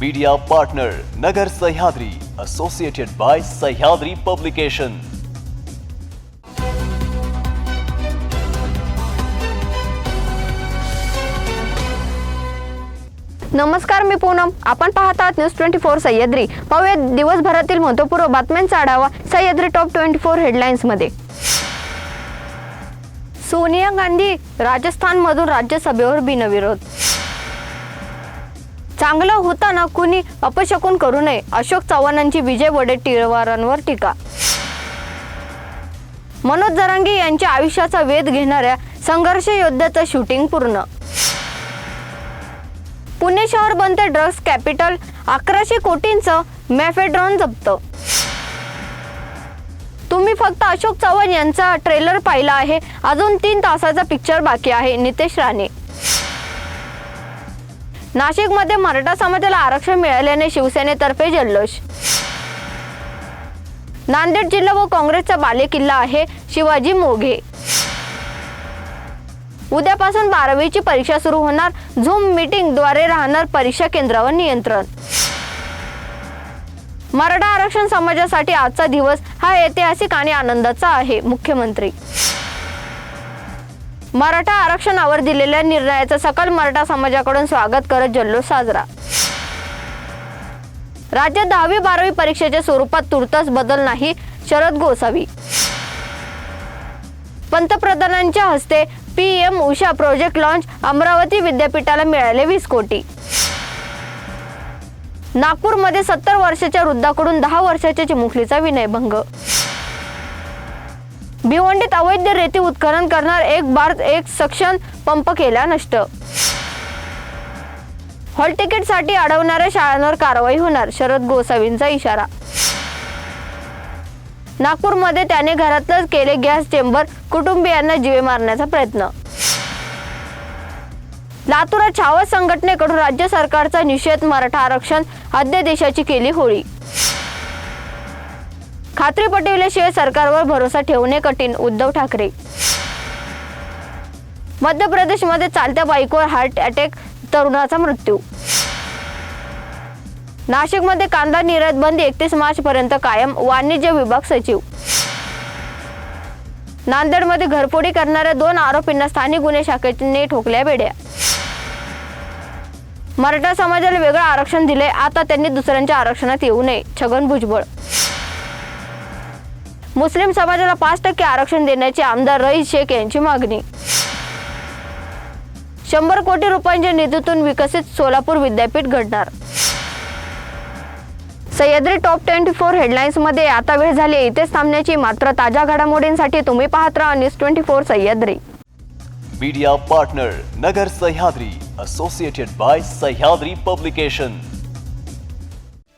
Media partner Nagar Sahyadri associated by Sahyadri publication नमस्कार मी पूनम. आपण पाहत आहात न्यूज ट्वेंटी फोर सह्याद्री. पाहूया दिवसभरातील महत्त्वपूर्ण बातम्यांचा आढावा सह्याद्री टॉप ट्वेंटी फोर हेडलाईन्समध्ये. सोनिया गांधी राजस्थानमधून राज्यसभेवर बिनविरोध. चांगलं होताना कुणी अपशकून करू नये. अशोक चव्हाणांची विजय वडेट्टीवारांवर टीका. मनोज जरांगे यांच्या आयुष्याचा वेध घेणाऱ्या संघर्ष योद्ध्याचं शूटिंग पूर्ण. पुणे शहर बनते ड्रग्स कॅपिटल. अकराशे कोटींचं मॅफेड्रॉन जप्त. तुम्ही फक्त अशोक चव्हाण यांचा ट्रेलर पाहिला आहे. अजून तीन तासाचा पिक्चर बाकी आहे. नितेश राणे. नाशिकमध्ये मराठा समाजाला आरक्षण मिळाल्याने शिवसेनेतर्फे जल्लोष. नांदेड जिल्हा व काँग्रेसचा बालेकिल्ला आहे शिवाजी मोघे. उद्यापासून बारावीची परीक्षा सुरू होणार. झूम मीटिंगद्वारे राहणार परीक्षा केंद्रावर नियंत्रण. मराठा आरक्षण समाजासाठी आजचा दिवस हा ऐतिहासिक आणि आनंदाचा आहे मुख्यमंत्री. मराठा आरक्षणावर दिलेल्या निर्णयाचं सकल मराठा समाजाकडून स्वागत करत जल्लोष साजरा. राज्यात दहावी बारावी परीक्षेच्या स्वरूपात तुर्तास बदल नाही शरद गोसावी. पंतप्रधानांच्या हस्ते PM Usha project launch Amravati विद्यापीठाला मिळाले वीस कोटी. नागपूरमध्ये सत्तर वर्षाच्या वृद्धाकडून दहा वर्षाच्या चिमुकलीचा विनयभंग. भिवंडीत अवैध रेती उत्खनन करणार एक भारत एक सक्षम पंप केला नष्ट. हॉल तिकीटसाठी अडवणाऱ्या शाळांवर कारवाई होणार शरद गोसावींचा इशारा. नागपूरमध्ये त्याने घरातलंच केले गॅस चेंबर कुटुंबियांना जीवे मारण्याचा प्रयत्न. लातूरात छावा संघटनेकडून राज्य सरकारचा निषेध मराठा आरक्षण अध्यादेशाची केली होळी. खात्री पटविल्याशिवाय सरकारवर भरोसा ठेवणे कठीण उद्धव ठाकरे. मध्य प्रदेशमध्ये चालत्या बाईकवर हार्ट अटॅक तरुणाचा मृत्यू. नाशिकमध्ये कांदा निर्यात बंदी एकतीस मार्च पर्यंत कायम वाणिज्य विभाग सचिव. नांदेडमध्ये घरफोडी करणाऱ्या दोन आरोपींना स्थानिक गुन्हे शाखेने ठोकल्या बेड्या. मराठा समाजाला वेगळं आरक्षण दिले आता त्यांनी दुसऱ्यांच्या आरक्षणात येऊ नये छगन भुजबळ. मुस्लिम समाजाला पाच टक्के आरक्षण देण्याची आमदार रईस शेख यांची मागणी. शंभर कोटी रुपयांच्या निधीतून विकसित सोलापूर विद्यापीठ घडणार. सह्याद्री टॉप ट्वेंटी फोर हेडलाईन्समध्ये आता वेळ झाली इथेच थांबण्याची. मात्र ताज्या घडामोडींसाठी तुम्ही पाहत राहा news twenty four Sahyadri. Media partner Nagar Sahyadri associated by Sahyadri publication